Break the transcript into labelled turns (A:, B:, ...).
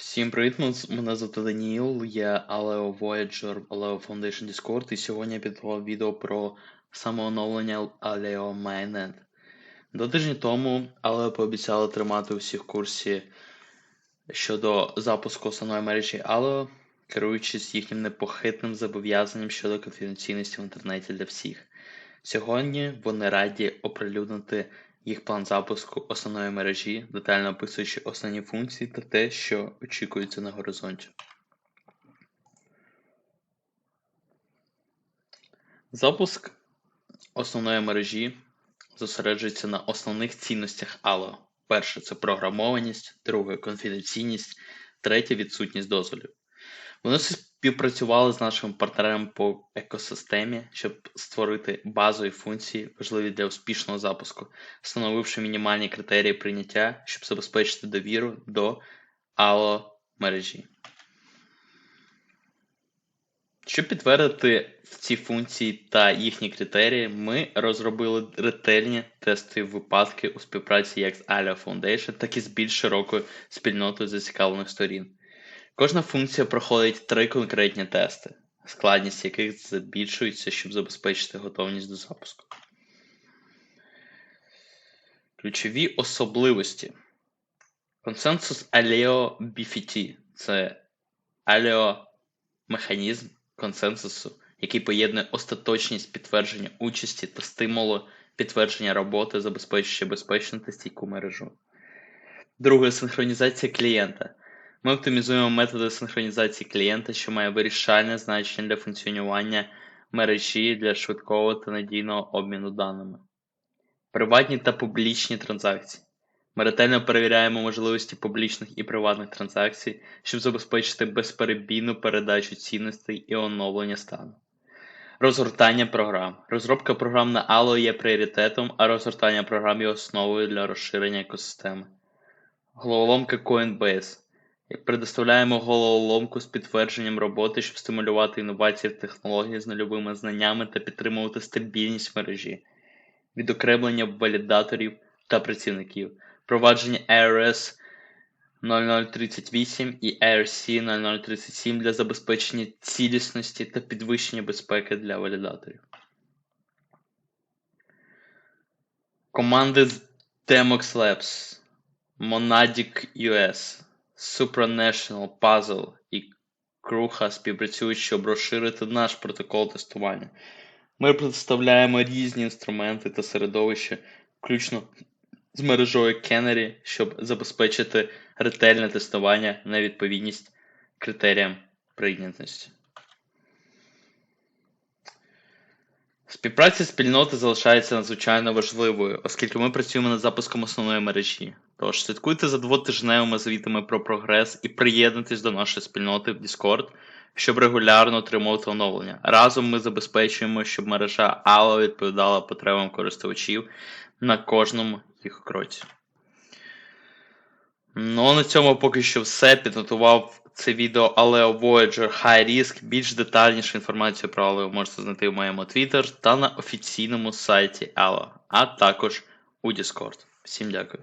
A: Всім привіт, мене звати Даніїл, я Aleo Voyager Aleo Foundation Discord, і сьогодні я підготував відео про самооновлення Aleo Mainnet. До тижні тому Aleo пообіцяли тримати усіх в курсі щодо запуску основної мережі Aleo, керуючись їхнім непохитним зобов'язанням щодо конфіденційності в інтернеті для всіх. Сьогодні вони раді оприлюднити їх план запуску основної мережі, детально описуючи основні функції та те, що очікується на горизонті. Запуск основної мережі зосереджується на основних цінностях ALO. Перше це програмованість, друге конфіденційність, третє відсутність дозволів. Вони співпрацювали з нашими партнерами по екосистемі, щоб створити базові функції, важливі для успішного запуску, встановивши мінімальні критерії прийняття, щоб забезпечити довіру до ALO мережі. Щоб підтвердити ці функції та їхні критерії, ми розробили ретельні тестові випадки у співпраці як з Alio Foundation, так і з більш широкою спільнотою зацікавлених сторін. Кожна функція проходить три конкретні тести, складність яких збільшується, щоб забезпечити готовність до запуску. Ключові особливості. Консенсус Aleo BFT це Aleo механізм консенсусу, який поєднує остаточність підтвердження участі та стимулу підтвердження роботи, забезпечуючи безпечну та стійку мережу. Друге синхронізація клієнта. Ми оптимізуємо методи синхронізації клієнта, що має вирішальне значення для функціонування мережі для швидкого та надійного обміну даними. Приватні та публічні транзакції. Ми ретельно перевіряємо можливості публічних і приватних транзакцій, щоб забезпечити безперебійну передачу цінностей і оновлення стану. Розгортання програм. Розробка програм на Allo є пріоритетом, а розгортання програм є основою для розширення екосистеми. Головоломка Coinbase. Предоставляємо головоломку з підтвердженням роботи, щоб стимулювати інновації в технології з нульовими знаннями та підтримувати стабільність мережі, відокремлення валідаторів та працівників, впровадження ARS 0038 і ARC 0037 для забезпечення цілісності та підвищення безпеки для валідаторів. Команди з Demox Labs, Monadic US, Supranational Puzzle і Круха співпрацюють, щоб розширити наш протокол тестування. Ми представляємо різні інструменти та середовища, включно з мережою Canary, щоб забезпечити ретельне тестування на відповідність критеріям прийнятності. Співпраця спільноти залишається надзвичайно важливою, оскільки ми працюємо над запуском основної мережі. Тож слідкуйте за двотижневими звітами про прогрес і приєднуйтесь до нашої спільноти в Discord, щоб регулярно отримувати оновлення. Разом ми забезпечуємо, щоб мережа Allo відповідала потребам користувачів на кожному їх кроці. Ну, на цьому поки що все. Підготував це відео Aleo Voyager High Risk. Більш детальнішу інформацію про Aleo можете знайти в моєму Twitter та на офіційному сайті Aleo, а також у Discord. Всім дякую.